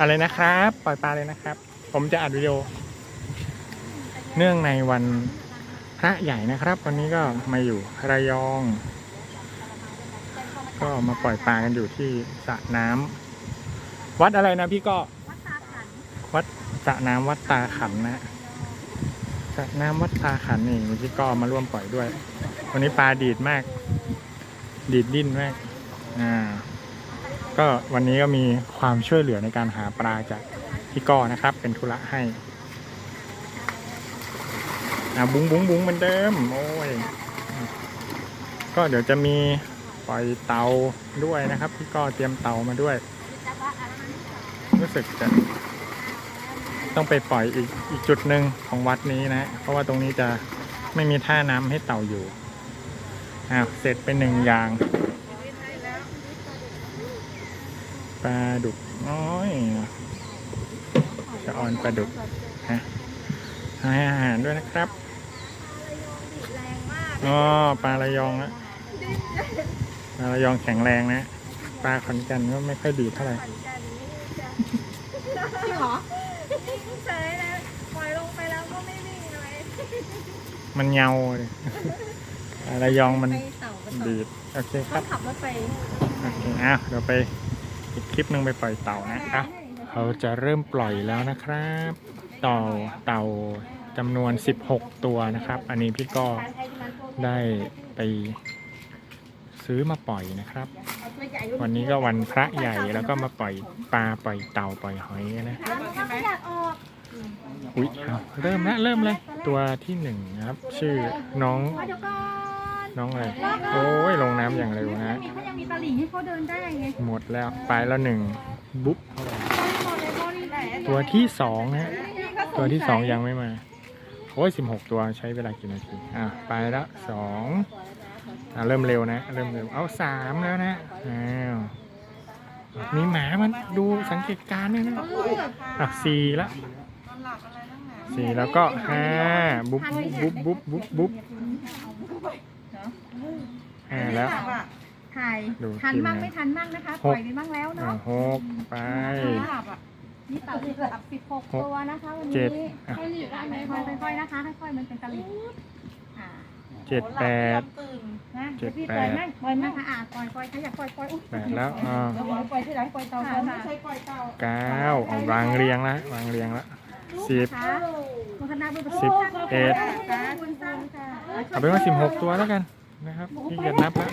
อะไรนะครับ ปล่อยปลาเลยนะครับ ผมจะอัดวิดีโอ เนื่องในวันพระใหญ่นะครับ วันนี้ก็มาอยู่ระยอง ก็มาปล่อยปลากันอยู่ที่สระน้ำวัดอะไรนะพี่ก็วัดตาขันวัดสระน้ำวัดตาขันนะสระน้ำวัดตาขันนี่เมื่อกี้ก็มาร่วมปล่อยด้วย วันนี้ปลาดีดมาก ดีดดิ้นมาก อ่า ก็วันนี้ก็มีความช่วยเหลือในการหาปลาจากพี่ก้อนะครับ เป็นธุระให้อ่าบุ้งบุ้งบุ้งเหมือนเดิมโอ้ยก็เดี๋ยวจะมีปล่อยเตาด้วยนะครับ พี่ก้อเตรียมเตามาด้วย รู้สึกจะต้องไปปล่อยอีกอีกจุดหนึ่งของวัดนี้นะ เพราะว่าตรงนี้จะไม่มีท่าน้ำให้เต่าอยู่อ้าวเสร็จไปหนึ่งอย่าง ปลาดุกน้อยจะออนปลาดุกฮะให้อาหารด้วยนะครับแรงมากอ๋อปลาระยองนะปลาระยองแข็งแรงนะปลาขอนแก่นก็ไม่ค่อยดีเท่าไหร่จริงเหรอนิ่งเฉยเลยปล่อยลงไปแล้วก็ไม่นิ่งเลยมันเงาเลยปลาระยองมันไปเต่ากันต่อดีดโอเคคต้รัอบงขับรถไปโอเคอ้าวเดี๋ยวไป อีกคลิปหนึ่งไปปล่อยเต่านะอ้าเขาจะเริ่มปล่อยแล้วนะครับ เต่าเต่าจำนวน 16 ตัวนะครับ อันนี้พี่ก็ได้ไปซื้อมาปล่อยนะครับ วันนี้ก็วันพระใหญ่แล้วก็มาปล่อยปลาปล่อยเต่าปล่อยหอยนะแล้วมันก็ไม่อยากออกอุ๊ยเอาเริ่มละเริ่มเลย ตัวที่หนึ่งครับ ชื่อน้อง นน้องอะไรโอ้ยลงน้ำอย่างเร็วนะมีเขายังมีตะหลิ่งให้เขาเดินได้ไงหมดแล้วไปแล้วหนึ่งบุ๊บเข้าไปตัวที่สองนะฮะตัวที่สองยังไม่มาโอ้ยสิบหกตัวใช้เวลากี่นาทีอะไปแล้วสองอะเริ่มเร็วนะ เริ่มเร็วเอาสามแล้วนะอ้าวมีหมามันดูสังเกตการณ์ด้วยนะอะสี่ละสี่แล้วก็ห้าบุ๊บบุ๊บบุ๊บบุ๊บบุ๊บ ห้าแล้วถ่ายดูทันทีมมั่งงานไม่ทันมั่งนะคะหปก ล่อยไปบ้างแล้วอะเนาะหกไป นี่เต่าสิบสิบหกตัวนะคะวันเจ็นี้ดอะค่อยๆนะคะค่อยๆมันเป็นตะหลิ่งอ่าเจ็ดแปดนะเจ็ดพี่แปปล่อยดไหมปล่อยไหมคะอ่าปล่อยปล่อยใครอยากปล่อยปล่อยอุ๊ยแปดแล้วอ่าเดี๋ยวปล่อยที่หลังปล่อยเต่าเขาไม่ใช่ปล่อยเต่าเก้าเอาวางเรียงละวางเรียงละสิบค่ะคุณคณะบุญสิบเอ็ดค่ะคุณค่ะ เอาเป็นว่าสิบหกตัวแล้วกันนะครับพี่จะนับแล้ว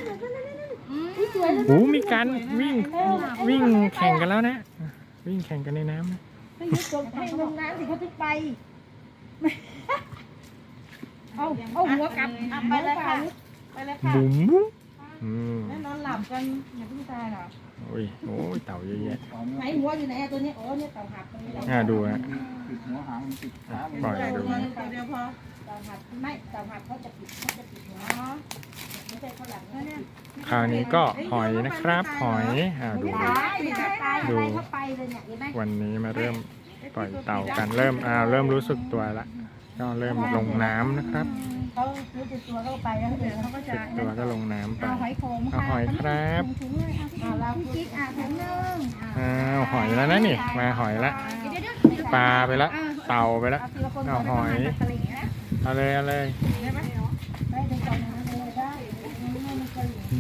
อืมโอ้มีการวิ่งวิ่งแข่งกันแล้วนะ วิ่งแข่งกันในน้ำนะให้ลงน้ำสิเขาถึงไปเอาเอาหัวกลับไปเลยค่ะไปเลยค่ะบุ๋มบุ๋มอืมนอนหลับกันอย่าเพิ่งตายหรอโอ้ยโอ้ยเต่าเยอะแยะไหนหัวอยู่ไหนอะตัวนี้โอ้เนี่ยเต่าหักตรงนี้เราอ่าดูนะติดหัวหางติดขาปล่อยดูนะเดียวพอ เต่าหักไม่เต่าหักเขาจะปิดเขาจะปิดหัวเนาะไม่ใช่ข้างหลังนะเนี่ยคราวนี้ก็หอยนะครับ หอยอ่าดูตายตายอะไรเข้าไปเลยเนี่ยเห็นไหมวันนี้มาเริ่มปล่อยเต่ากันเริ่มอ่าเริ่มรู้สึกตัวละ ก็เริ่มลงน้ำนะครับเขารู้สึกตัวเข้าไปแล้วเดี๋ยวเขาก็จะสิบตัวก็ลงน้ำไป เอาหอยโขมเอาหอยครับ ถุงเลยอะเรากิ๊กอะถุงนึงอ้าวหอยแล้วนะนี่ มาหอยละปลาไปละ เต่าไปละ เอาหอย เอาเลยเอาเลย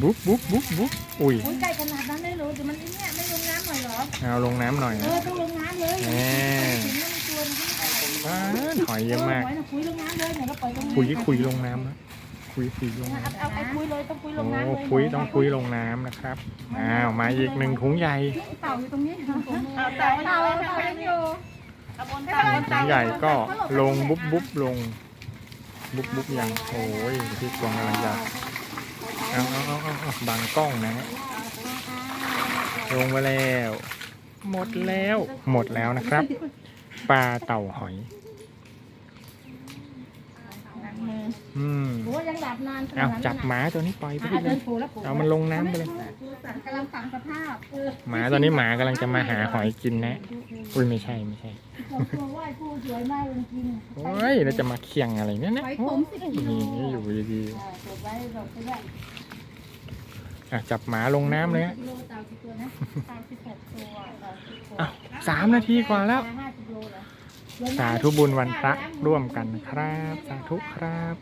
บุ๊บบุ๊บบุ๊บบุ๊บอุ้ยโอ้ยใกล้ขนาดนั้นเลยเหรอเดี๋ยวมันไอ้เนี่ยไม่ลงน้ำหน่อยเหรอ เอาลงน้ำหน่อยเอนะอต้องลงน้ำเลยแหมถึงแล้วมันชวนว้าวหอยเยอะมากหอยน่ะคุยลงน้ำเลยเนี่ยเราปล่อยลงน้ำคุยคุยลงน้ำนะคุยคุยลงน้เอาเอาไปคุยเลยต้องคุยลำงโอ้น้ำเลยคุยต้องคุยลงน้ำนะครับอ้าวมาอีกหนึ่งถุงใหญ่เต่าอยู่ตรงนี้เต่าเต่าเต่าเต่ายังอยู่ ถุงใหญ่ก็ลงบุ๊บบุ๊บลง บุ๊บบุ๊บยังโอ้ยพี่กวางกำลังจะเอาเอาเอาเอาเอาบังกล้องนะฮะลงไปแล้ว หมดแล้ว หมดแล้วนะครับ ปลาเต่าหอย อืมโอ้ยังดับนานเอาจับหมาตัวนี้ปล่อยไปอะเลเดิยนปูแล้วปูเอามันลงน้ำไปเลยกำลังสั่งสภาพเออหมาตัวนี้หมากำลังจะมาหาหอยกินนะอุ้ยไม่ใช่ไม่ใช่สองตัวไหว้ผู้สวยมากจริงโอ้ยแล้วจะมาเคียงอะไรเนี่ยนะหอยโอ้ขมสิบกิโลนี่อยู่ดีอ่าเก็บไว้เราไปได้ๆอะจับหมาลงน้ำเลยฮะกิโลเต่ากี่ตัวนะเต่าสิบหกตัวเต่าสิบหก อ้าวสามนาทีกว่าแล้ว ห้าสิบโลเหรอ สาธุบุญวันพระร่วมกันครับ สาธุครับ